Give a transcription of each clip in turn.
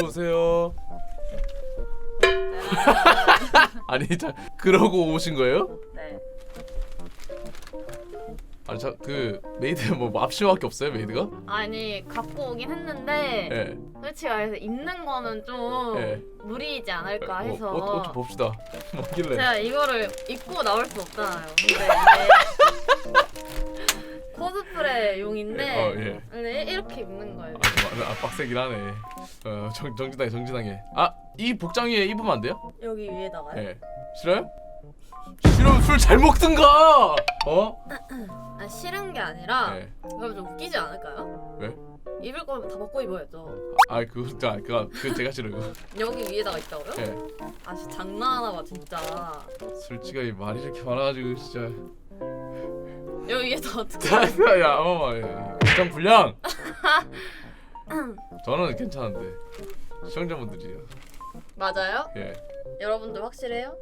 어서 오세요. 아니 자 그러고 오신 거예요? 네. 아니 자그 메이드 뭐 맙시밖에 없어요 메이드가? 아니 갖고 오긴 했는데 예. 솔직히 말해서 입는 거는 좀 예. 무리이지 않을까 해서 뭐, 옷, 옷좀 봅시다. 뭐길래? 제가 이거를 입고 나올 수 없잖아요. 근데 이게 코스프레 용인데 어, 예. 근데 이렇게 입는 거예요. 아, 아 빡세긴 하네. 어 정, 정진하게 정진하게. 아 이 복장 위에 입으면 안 돼요? 여기 위에다가요? 예. 싫어요? 싫으면 술 잘 먹든가. 어? 아, 싫은 게 아니라 예. 이거 좀 웃기지 않을까요? 왜? 입을 거면 다 벗고 입어야죠. 아 그거 자 그거 그 제가 싫어요. 여기 위에다가 있다고요? 예. 아 진짜 장난하나 봐 진짜. 솔직하게 말이 이렇게 많아가지고 진짜. 여기 위에다 어떻게? 야야 어머 일정 불량. 저는 괜찮은데 시청자분들이요. 맞아요? 예. 여러분들 확실해요?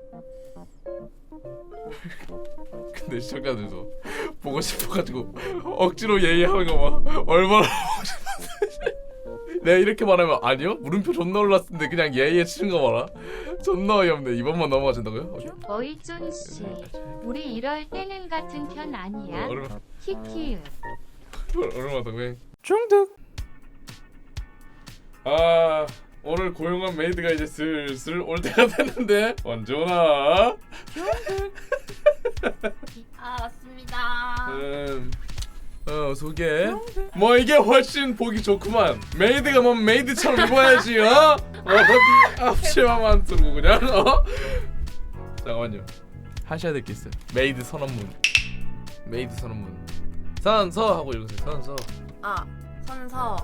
근데 시청자들도 보고 싶어가지고 억지로 예의하는 거 봐. 얼마나 내가 이렇게 말하면 아니요 물음표 존나 올랐을 텐데 그냥 예의에 치는 거 봐라. 존나 어이없네. 이번만 넘어가 준다고요? 어이 쫀씨 우리 이럴 때는 같은 편 아니야? 얼마 키키유 얼마 동맹 중득. 아 오늘 고용한 메이드가 이제 슬슬 올 때가 됐는데 언제 오나? 아 맞습니다. 음, 어 소개. 뭐 이게 훨씬 보기 좋구만. 메이드가 뭐 메이드처럼 입어야지, 어? 어, 앞치마만 쓰고 그냥, 어? 잠깐만요. 하셔야 될 게 있어요. 메이드 선언문. 메이드 선언문. 선서 하고 읽으세요. 선서. 아 선서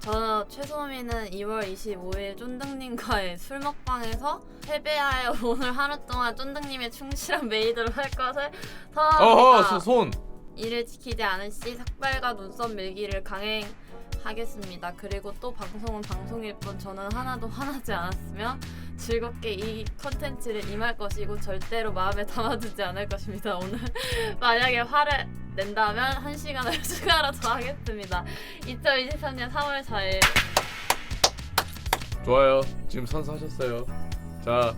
저 최소미는 2월 25일 쫀득님과의 술 먹방에서 패배하여 오늘 하루 동안 쫀득님의 충실한 메이드로 할 것을 어허, 선언합니다. 소, 손. 이를 지키지 않은 씨 삭발과 눈썹 밀기를 강행하겠습니다. 그리고 또 방송은 방송일 뿐 저는 하나도 화나지 않았으며 즐겁게 이 컨텐츠를 임할 것이고 절대로 마음에 담아두지 않을 것입니다. 오늘 만약에 화를 낸다면 한 시간을 추가로 더 하겠습니다. 2023년 3월 4일 좋아요. 지금 선서하셨어요. 자,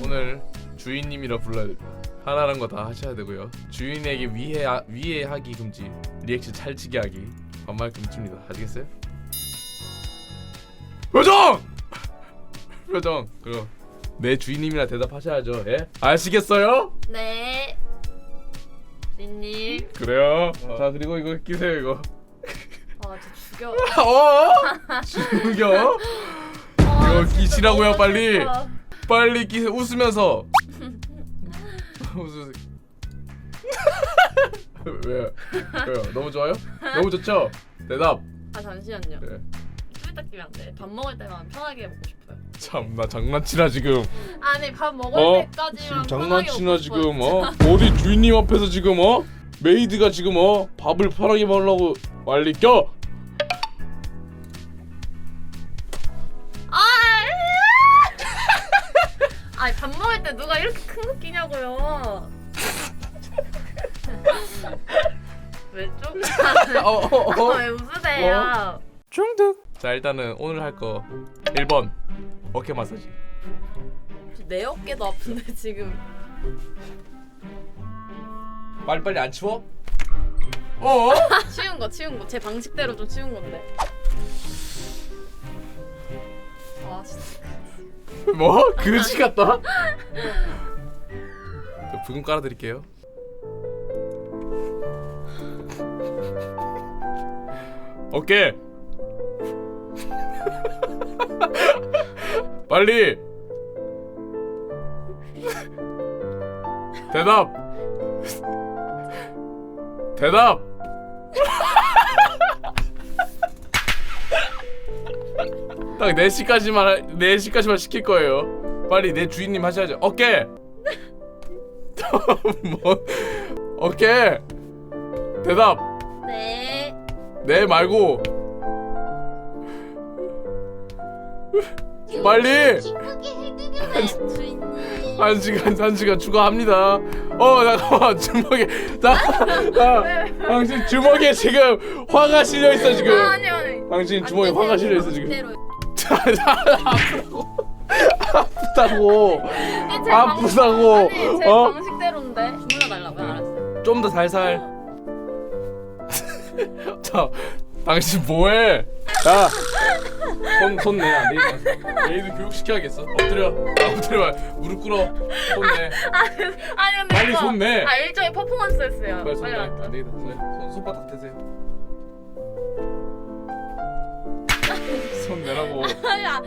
오늘 주인님이라 불러야 됩니다. 하나란 거다 하셔야 되고요. 주인에게 위해 위해하기 금지, 리액션 찰지게 하기 반말 금지입니다. 아시겠어요? 표정! 표정. 그거 내 주인님이라 대답하셔야죠. 예? 아시겠어요? 네 리님 그래요. 자 그리고 이거 끼세요 이거. 아 저 죽여 어? 죽여? 아, 이거 끼시라고요, 빨리. 빨리 끼세 웃으면서. 웃으세요. 왜요? 왜요? 너무 좋아요? 너무 좋죠? 대답. 아 잠시만요 네. 안돼 밥 먹을 때만 편하게 먹고 싶어요 참나 장난치나 지금. 아니 밥 먹을 어? 때까지만 지금 편하게 장난치나 먹고 지금 싶어요. 어? 어디 주인님 앞에서 지금 어? 메이드가 지금 어? 밥을 편하게 먹으려고 빨리 껴. 아! 아니 밥 먹을 때 누가 이렇게 끼냐고요 왜 좀? 어, 어, 어. 왜 웃으세요? 중득. 자 일단은 오늘 할 거 1번 어깨 마사지. 내 어깨도 아픈데 지금 빨리 빨리 안 치워? 어? 치운 거 치운 거 제 방식대로 좀 치운 건데 아 진짜 뭐? 그지 같다? 저 부금 깔아드릴게요 오케이 빨리 대답 대답 딱 4시까지만 4시까지만 시킬 거예요. 빨리 내 주인님 하셔야죠. 오케이. 뭐 오케이. 대답. 네 네 말고 빨리 네, 주인님 한 시간 한 시간 추가합니다. 어 잠깐만 주먹에 나 나, 당신 주먹에 지금 화가 실려 있어 지금. 아, 아니 아니 당신 안 화가. 실려 있어 지금. 방식대로. 아프다고. 제 아프다고. 제 어? 좀 더 살살. 자, 당신 뭐해? 야, 손손 내. 안 되겠다. 교육 시켜야겠어. 엎드려. 아, 엎드려. 무릎 꿇어. 손 내. 아니 근데 빨리 이거- 손 내. 아 일종의 퍼포먼스였어요. 빨리 손 내. 안 되겠다. 손 내. 손 손바닥 대세요. 손 내라고. 아니야.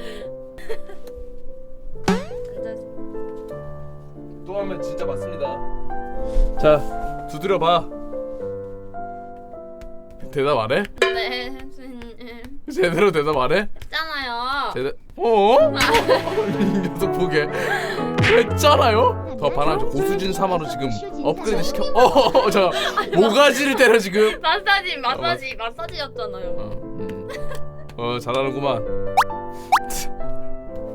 앉아. 또 하면 진짜 맞습니다. 자, 두드려 봐. 대답 안 해? 네, 선생님. 제대로 대답 안 해? 있잖아요. 제대 어? 이 녀석 보게 했잖아요? 더 바람 좀 고수진 사마로 지금 업그레이드 시켜 어, 저 모가지를 때려 지금 마사지 마사지 마사지였잖아요. 어, 음. 어 잘하는구만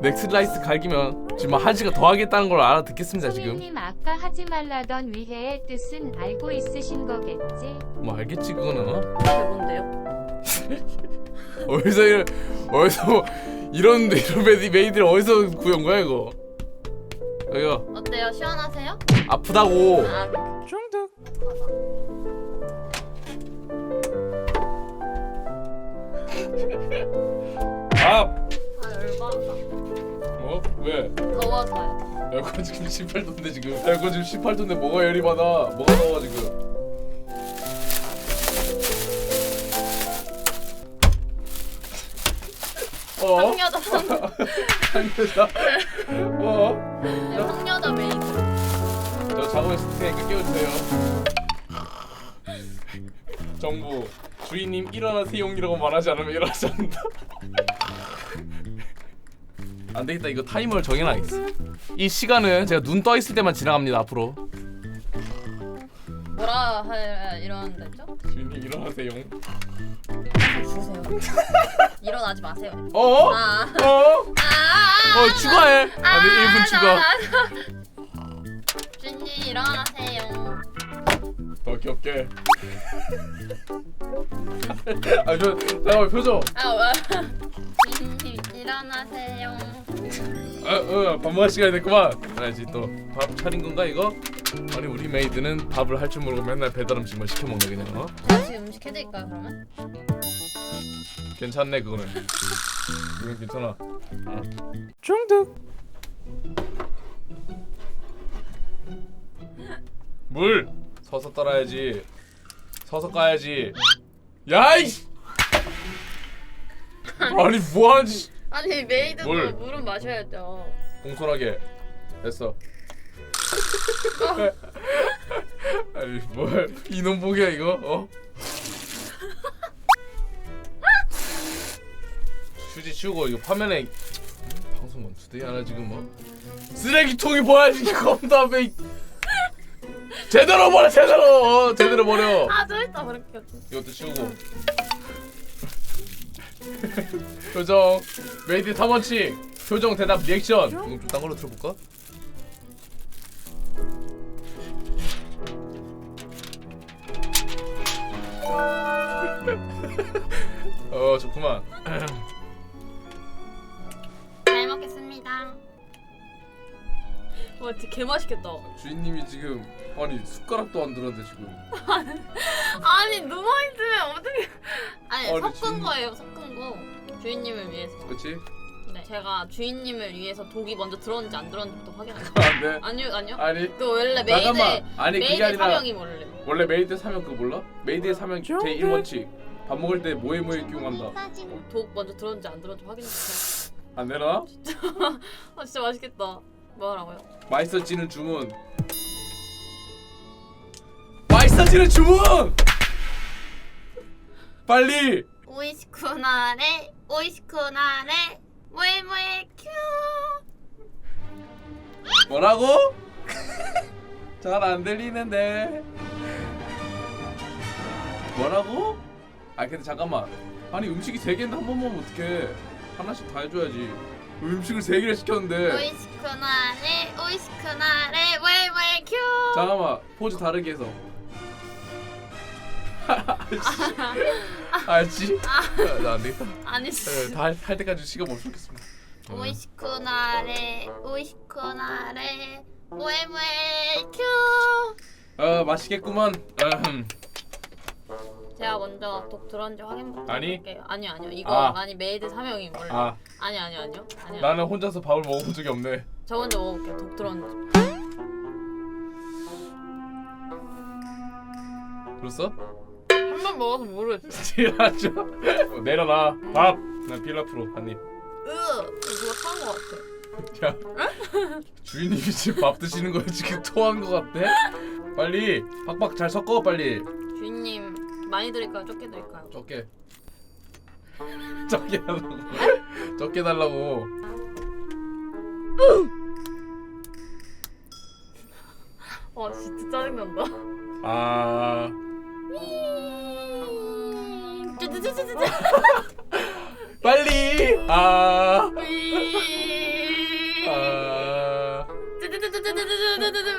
넥슬라이스 갈기면 지금 한 시간 더 하겠다는 걸 알아듣겠습니다 지금 수민님 아까 하지 말라던 위해의 뜻은 알고 있으신 거겠지? 뭐 알겠지 그거는 어? 뭔데요? 어디서 이런 어디서 뭐 이런 이런 메이, 메이드를 어디서 구해온 거야 이거 여기요 어때요? 시원하세요? 아프다고 아, 중독 아? 왜? 더워서요. 에어컨 지금 18도인데 지금 에어컨 지금 18도인데 뭐가 열이 받아 뭐가 더워 지금 어? 성여자 성 상여자 어? 네, 성여자 메이드. 저 자고 있을 테니까 깨워주세요 정부 주인님 일어나세요이라고 말하지 않으면 일어나지 않는다 안 되겠다 이거 타이머를 정해놔야겠어 이 시간은 제가 눈 떠 있을 때만 지나갑니다 앞으로 뭐라 할 이러는데죠? 주인님 일어나세요 주세요. 일어나지 마세요. 어? 아. 어? 아. 어 추가해 아네 1분 추가 주님 일어나세요. 더 귀엽게 아저 잠깐만 표정 아 와. 주님 일어나세요. 아, 어, 밥 먹을 시간이 됐구만. 알지 또 밥 차린 건가 이거? 아니 우리 메이드는 밥을 할 줄 모르고 맨날 배달 음식만 시켜 먹네 그냥 어? 지금 음식 해드릴까요 그러면? 괜찮네 그거는. 이건 괜찮아. 중독. 물! 서서 따라야지. 서서 까야지. 야이 아니 뭐하지 아니 메이드도 뭘? 물은 마셔야죠. 공손하게 됐어. 아니 뭘? 이놈 보기야 이거? 어? 휴지 치우고 이거 화면에 음, 방송 멈추대 하나 지금 뭐? 쓰레기통이 뭐야지 겁나 배. 제대로 버려 제대로. 어, 제대로 버려. 아 저 있다 그렇게. 이것도 치우고 표정. 메이드 탐원칙 표정 대답 리액션. 이거 좀딴 걸로 들어볼까? 어 좋구만 와 진짜 개 맛있겠다. 주인님이 지금 아니 숟가락도 안 들었는데 지금 아니 누워 있으면 어떻게? 아니 아니, 섞은 주인- 거예요 섞은 거. 주인님을 위해서. 그치? 네 제가 주인님을 위해서 독이 먼저 들었는지 안 들었는지부터 확인할게요. 안돼 아니요 아니요. 아니 그 원래 메이드 잠깐만 아니 그게 메이드 아니라 사명이 원래. 원래 메이드 사명 그거 몰라? 메이드의 사명 제 1원칙 밥 먹을 때 뭐에 뭐에 끼용한다 독 먼저 들었는지 안 들었는지 확인해주세요. 안 되나? 아 진짜 맛있겠다. 뭐라고요? 맛있어지는 주문 맛있어지는 주문 빨리 오이시쿠나레 오이시쿠나레 모에모에 큐. 뭐라고? 잘 안 들리는데 뭐라고? 아 근데 잠깐만 아니 음식이 세 개인데 한번 먹으면 어떡해 하나씩 다 해줘야지 음식을 세 개를 시켰는데 오이시쿠나 레 오이시쿠나레 모에모에 큐. 잠깐만 포즈 다르게 해서. 알지? 나안 되겠다. 아니 네, 다할 할 때까지 시간 멈추겠습니다. 오이시쿠나레 오이시쿠나레 모에모에 큐. 아 맛있겠구만 아흠. 제가 먼저 독 들었는지 확인부터 아니. 해볼게요. 아니요 아니요. 이거 아. 아. 니 메이드 3명이 원래 아. 아니 아니 아니요. 아니요. 나는 혼자서 밥을 먹어본 적이 없네 저 먼저 먹어볼게요. 독 들었는지 그랬어? 한 번 먹어서 모르겠어. 지라죠? 내려놔. 밥 난 필라프로 한 입. 으 누가 타는 거 같아. 야 주인님이 지금 밥 드시는 거에 지금 토한 거 같아? 빨리 박박 잘 섞어 빨리. 주인님 많이 드릴까요? 적게 드릴까요? 적게. 적게 달라고. 적게 달라고 와 진짜 짜증난다. 아. 빨리. 아. 위 아,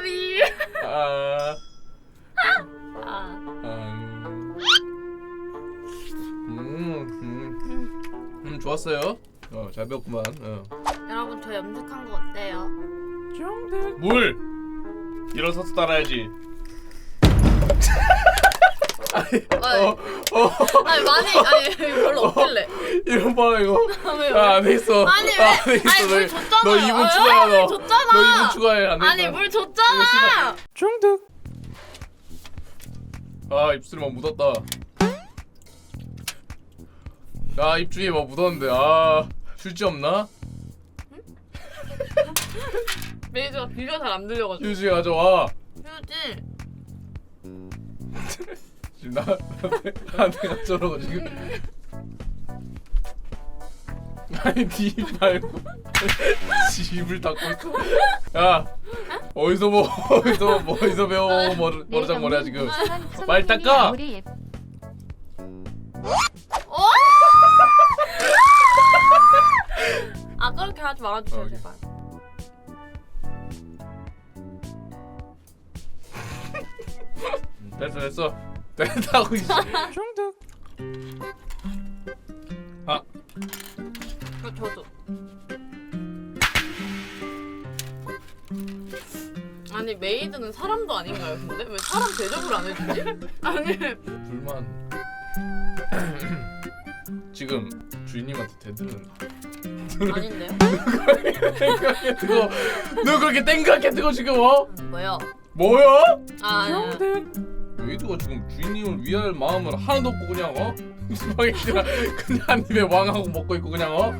위 아, 아. 음, 음, 음, 음, 좋았어요. 어, 잘 배웠구만. 어. 여러분 저 염색한 거 어때요? 물 일어서서 따라야지. 아니, 어, 어, 아니 많이 아니 별로 없길래 이거 봐 이거. 왜, 왜? 아, 안 했어. 아니 왜? 안 했어. 아니 물 너, 줬잖아. 너 2분 추가야 너. 줬잖아. 너 2분 추가해 안 돼. 아니 물 줬잖아. 중득. 아 입술이 막 묻었다. 아 입주위에 막 묻었는데 아 휴지 없나? 메이저가 비가 잘 안 들려가지고. 휴지 가져와. 휴지. 지금 나 나한테 저러고 지금. 아니 니 말고 집을 닦고 있어. 야 어디서 뭐 어디서 뭐 어디서 배워 머리 머리장 머리야 지금. 빨리 닦아! 예- 아 그렇게 하지 말아주세요 어, 제발. 됐어 됐어 됐다고 이제. 중득. 아그 저도. 아니 메이드는 사람도 아닌가요? 근데 왜 사람 대접을 안 해주지? 아니 불만. 지금 주인님한테 대드는. 아닌데요? 땡각해 뜨거. 너 그렇게 땡각해 뜨거 지금 어? 뭐요? 뭐야? 아 아니, 웨이드가 지금 주인님을 위할 마음을 하나도 없고 그냥 어? 스파게티랑 그냥 한 입에 왕하고 먹고 있고 그냥 어?